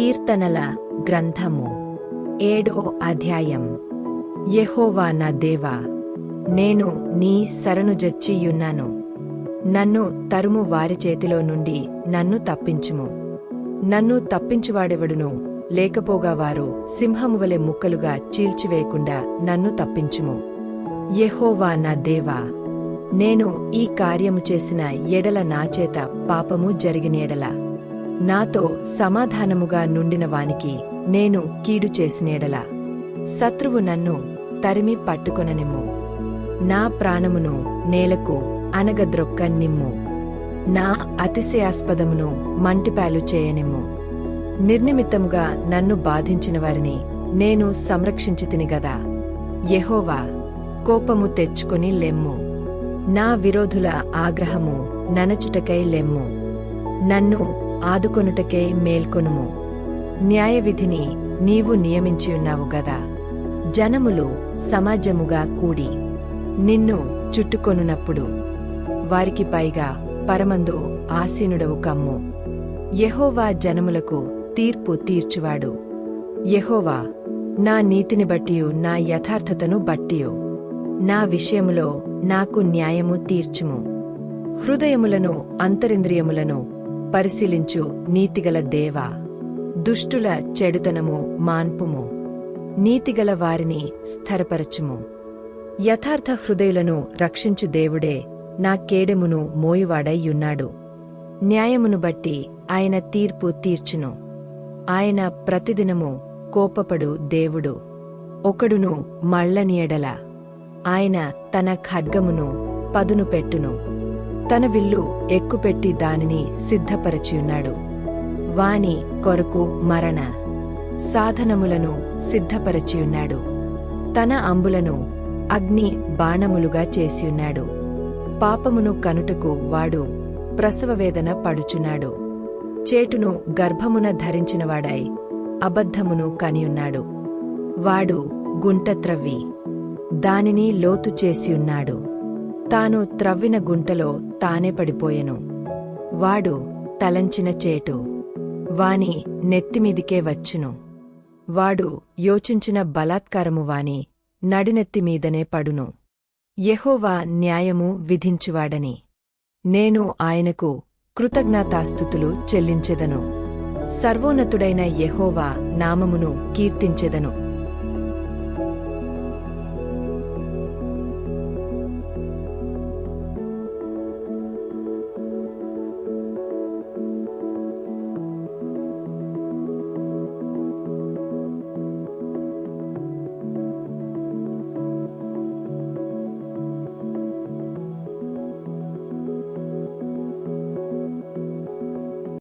కీర్తనల గ్రంథము. ఏడో అధ్యాయం. యెహోవా నా దేవా నేను నీ శరణుజొచ్చియున్నాను నన్ను తరుము వారి చేతిలో నుండి నన్ను తప్పించుము. నన్ను తప్పించువాడెవడును? లేకపోగా వారు సింహము వలె ముక్కలుగా చీల్చివేయకుండా నన్ను తప్పించుము. యెహోవా నా దేవా నేను ఈ కార్యము చేసిన ఎడల నాచేత పాపము జరిగిన ఎడల. నాతో సమాధానముగా నుండిన వానికి నేను కీడు చేసినేడల. శత్రువు నన్ను తరిమి పట్టుకొననిమ్ము. నా ప్రాణమును నేలకు అనగద్రొక్కనిమ్ము నా అతిశయాస్పదమును మంటిపాలు చేయనిమ్ము. నిర్నిమిత్తముగా నన్ను బాధించిన వారిని నేను సంరక్షించితిని గదా. యెహోవా కోపము తెచ్చుకొని లెమ్ము. నా విరోధుల ఆగ్రహము ననచుటకై లెమ్ము. నన్ను ఆదుకొనుటకై మేల్కొనుము. న్యాయవిధిని నీవు నియమించియున్నావు గదా. జనములు సమాజముగా కూడి నిన్ను చుట్టుకొనున్నప్పుడు వారికి పైగా పరమందు ఆసీనుడవు కమ్ము. యహోవా జనములకు తీర్పు తీర్చువాడు. యహోవా నా నీతిని బట్టియు నా యథార్థతను బట్టియు. నా విషయములో నాకు న్యాయము తీర్చుము. హృదయములను అంతరింద్రియములను పరిశీలించు నీతిగల దేవా దుష్టుల చెడుతనము మాన్పుము. నీతిగల వారిని స్థిరపరచుము. యథార్థ హృదయులను రక్షించు దేవుడే నా కేడెమును మోయువాడైయున్నాడు న్యాయమును బట్టి ఆయన తీర్పు తీర్చును. ఆయన ప్రతిదినము కోపపడు దేవుడు. ఒకడును మళ్ళనియడల. ఆయన తన ఖడ్గమును పదును పెట్టును తన విల్లు ఎక్కుపెట్టి దానిని సిద్ధపరచియున్నాడు. వాని కొరకు మరణ సాధనములను సిద్ధపరచియున్నాడు. తన అంబులను అగ్ని బాణములుగా చేసియున్నాడు. పాపమును కనుటకు వాడు ప్రసవవేదన పడుచున్నాడు. చేటును గర్భమున ధరించినవాడై అబద్ధమును కనియున్నాడు. వాడు గుంట త్రవ్వి దానిని లోతు చేసియున్నాడు. తాను త్రవ్విన గుంటలో తానే పడిపోయెను. వాడు తలంచిన చేటు వాని నెత్తిమీదికే వచ్చును. వాడు యోచించిన బలాత్కారము వాని నడినెత్తిమీదనే పడును. యెహోవా న్యాయము విధించువాడని. నేను ఆయనకు కృతజ్ఞతాస్థుతులు చెల్లించెదను. సర్వోన్నతుడైన యెహోవా నామమును కీర్తించెదను.